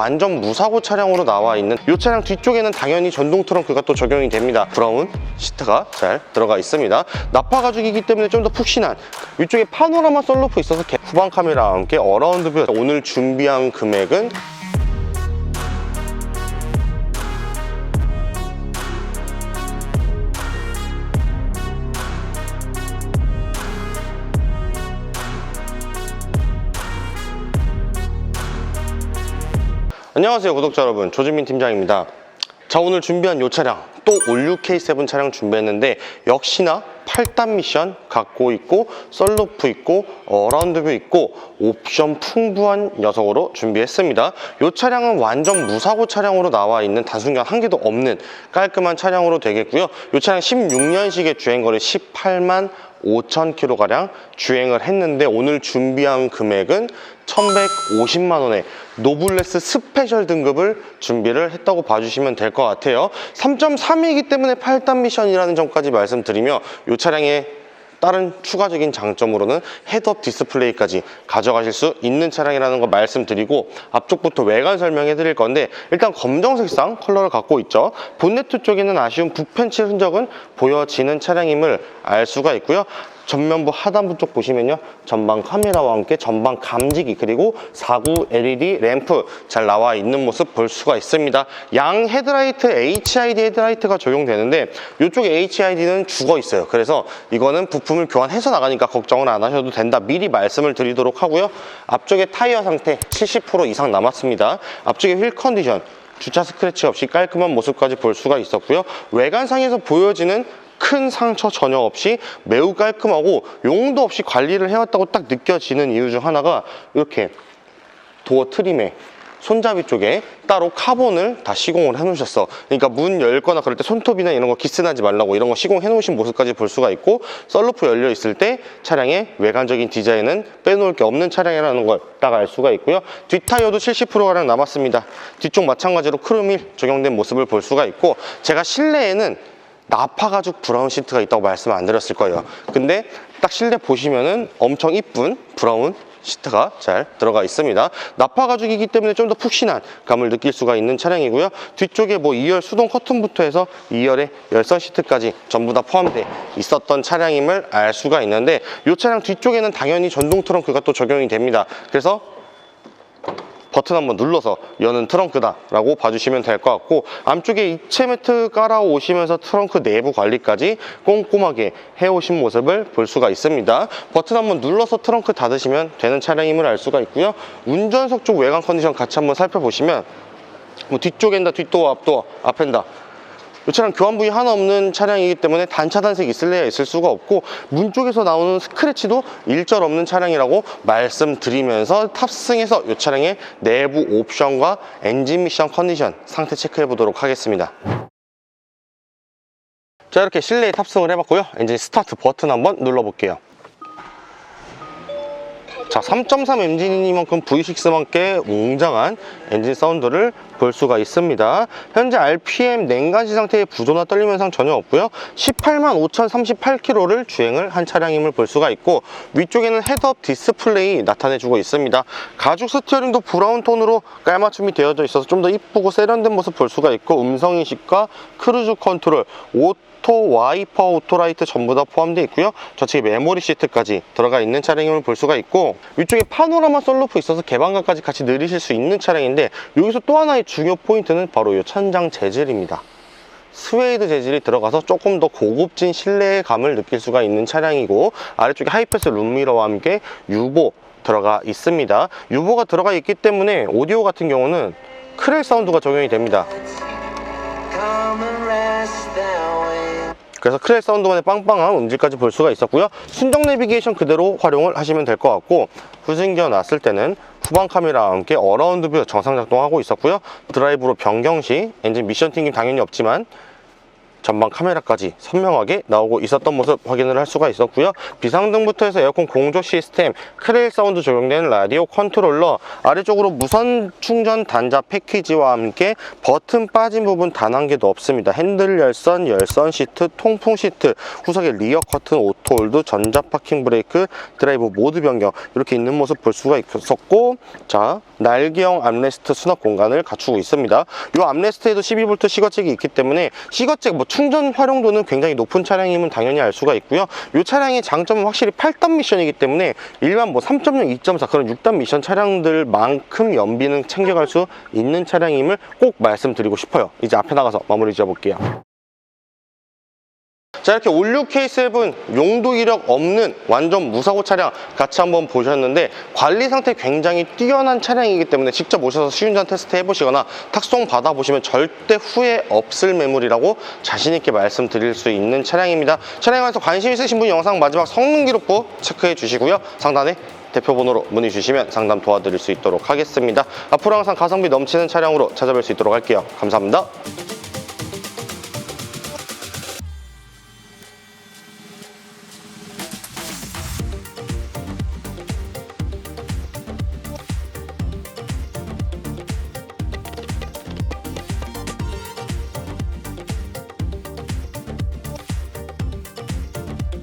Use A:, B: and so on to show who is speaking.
A: 완전 무사고 차량으로 나와 있는 이 차량 뒤쪽에는 당연히 전동 트렁크가 또 적용이 됩니다. 브라운 시트가 잘 들어가 있습니다. 나파 가죽이기 때문에 좀 더 푹신한 위쪽에 파노라마 썬루프 있어서 개- 후방 카메라와 함께 어라운드 뷰 오늘 준비한 금액은 안녕하세요 구독자 여러분. 조준민 팀장입니다. 자 오늘 준비한 이 차량 또 올류 K7 차량 준비했는데 역시나 8단 미션 갖고 있고 썰루프 있고 어라운드 뷰 있고 옵션 풍부한 녀석으로 준비했습니다. 이 차량은 완전 무사고 차량으로 나와 있는 단순견 한 개도 없는 깔끔한 차량으로 되겠고요. 이 차량 16년식의 주행거리 18만 5,000km가량 주행을 했는데 오늘 준비한 금액은 1,150만 원에 노블레스 스페셜 등급을 준비를 했다고 봐주시면 될 것 같아요. 3.3이기 때문에 8단 미션이라는 점까지 말씀드리며 이 차량의 다른 추가적인 장점으로는 헤드업 디스플레이까지 가져가실 수 있는 차량이라는 거 말씀드리고 앞쪽부터 외관 설명해 드릴 건데 일단 검정색상 컬러를 갖고 있죠. 본네트 쪽에는 아쉬운 부펜칠 흔적은 보여지는 차량임을 알 수가 있고요 전면부 하단부 쪽 보시면요. 전방 카메라와 함께 전방 감지기 그리고 4구 LED 램프 잘 나와 있는 모습 볼 수가 있습니다. 양 헤드라이트 HID 헤드라이트가 적용되는데 이쪽에 HID는 죽어 있어요. 그래서 이거는 부품을 교환해서 나가니까 걱정을 안 하셔도 된다. 미리 말씀을 드리도록 하고요. 앞쪽에 타이어 상태 70% 이상 남았습니다. 앞쪽에 휠 컨디션 주차 스크래치 없이 깔끔한 모습까지 볼 수가 있었고요. 외관상에서 보여지는 큰 상처 전혀 없이 매우 깔끔하고 용도 없이 관리를 해왔다고 딱 느껴지는 이유 중 하나가 이렇게 도어 트림에 손잡이 쪽에 따로 카본을 다 시공을 해 놓으셨어. 그러니까 문 열거나 그럴 때 손톱이나 이런 거 기스나지 말라고 이런 거 시공해 놓으신 모습까지 볼 수가 있고 썰루프 열려 있을 때 차량의 외관적인 디자인은 빼놓을 게 없는 차량이라는 걸 딱 알 수가 있고요. 뒷타이어도 70%가량 남았습니다. 뒤쪽 마찬가지로 크롬일 적용된 모습을 볼 수가 있고 제가 실내에는 나파 가죽 브라운 시트가 있다고 말씀 안 드렸을 거예요. 근데 딱 실내 보시면은 엄청 이쁜 브라운 시트가 잘 들어가 있습니다. 나파 가죽이기 때문에 좀 더 푹신한 감을 느낄 수가 있는 차량이고요. 뒤쪽에 뭐 2열 수동 커튼부터 해서 2열에 열선 시트까지 전부 다 포함돼 있었던 차량임을 알 수가 있는데 이 차량 뒤쪽에는 당연히 전동 트렁크가 또 적용이 됩니다. 그래서 버튼 한번 눌러서 여는 트렁크다 라고 봐주시면 될 것 같고 안쪽에 입체 매트 깔아 오시면서 트렁크 내부 관리까지 꼼꼼하게 해오신 모습을 볼 수가 있습니다. 버튼 한번 눌러서 트렁크 닫으시면 되는 차량임을 알 수가 있고요. 운전석 쪽 외관 컨디션 같이 한번 살펴보시면 뭐 뒤쪽엔다 뒷도어 앞도어 앞엔다 이 차량 교환 부위 하나 없는 차량이기 때문에 단차 단색 있을래야 있을 수가 없고 문 쪽에서 나오는 스크래치도 일절 없는 차량이라고 말씀드리면서 탑승해서 이 차량의 내부 옵션과 엔진 미션 컨디션 상태 체크해 보도록 하겠습니다. 자 이렇게 실내에 탑승을 해봤고요. 엔진 스타트 버튼 한번 눌러볼게요. 자, 3.3 엔진이니만큼 V6만께 웅장한 엔진 사운드를 볼 수가 있습니다. 현재 RPM 냉간시 상태의 부조나 떨림 현상 전혀 없고요. 18만 5,038km를 주행을 한 차량임을 볼 수가 있고 위쪽에는 헤드업 디스플레이 나타내주고 있습니다. 가죽 스티어링도 브라운 톤으로 깔맞춤이 되어져 있어서 좀 더 이쁘고 세련된 모습 볼 수가 있고 음성인식과 크루즈 컨트롤, 오토 와이퍼 오토라이트 전부 다 포함되어 있고요 좌측에 메모리 시트까지 들어가 있는 차량임을 볼 수가 있고 위쪽에 파노라마 썬루프 있어서 개방감까지 같이 누리실 수 있는 차량인데 여기서 또 하나의 중요 포인트는 바로 이 천장 재질입니다. 스웨이드 재질이 들어가서 조금 더 고급진 실내감을 느낄 수가 있는 차량이고 아래쪽에 하이패스 룸미러와 함께 유보 들어가 있습니다. 유보가 들어가 있기 때문에 오디오 같은 경우는 크렐 사운드가 적용이 됩니다. 그래서 크렐 사운드만의 빵빵한 음질까지 볼 수가 있었고요. 순정 내비게이션 그대로 활용을 하시면 될 것 같고 후진겨 놨을 때는 후방 카메라와 함께 어라운드 뷰 정상 작동하고 있었고요. 드라이브로 변경 시 엔진 미션 튕김 당연히 없지만 전방 카메라까지 선명하게 나오고 있었던 모습 확인을 할 수가 있었고요. 비상등부터 해서 에어컨 공조 시스템, 크레일 사운드 적용된 라디오 컨트롤러, 아래쪽으로 무선 충전 단자 패키지와 함께 버튼 빠진 부분 단 한 개도 없습니다. 핸들 열선, 열선 시트, 통풍 시트, 후석의 리어 커튼, 오토 홀드, 전자 파킹 브레이크, 드라이브 모드 변경 이렇게 있는 모습 볼 수가 있었고 자 날개형 암레스트 수납 공간을 갖추고 있습니다. 이 암레스트에도 12V 시거잭이 있기 때문에 시거잭 뭐 충전 활용도는 굉장히 높은 차량임은 당연히 알 수가 있고요. 이 차량의 장점은 확실히 8단 미션이기 때문에 일반 뭐 3.0, 2.4 그런 6단 미션 차량들만큼 연비는 챙겨갈 수 있는 차량임을 꼭 말씀드리고 싶어요. 이제 앞에 나가서 마무리 지어볼게요. 자 이렇게 올류 K7 용도 이력 없는 완전 무사고 차량 같이 한번 보셨는데 관리 상태 굉장히 뛰어난 차량이기 때문에 직접 오셔서 시운전 테스트 해보시거나 탁송 받아보시면 절대 후회 없을 매물이라고 자신있게 말씀드릴 수 있는 차량입니다. 차량에 관해서 관심 있으신 분 영상 마지막 성능 기록부 체크해 주시고요. 상단에 대표 번호로 문의 주시면 상담 도와드릴 수 있도록 하겠습니다. 앞으로 항상 가성비 넘치는 차량으로 찾아뵐 수 있도록 할게요. 감사합니다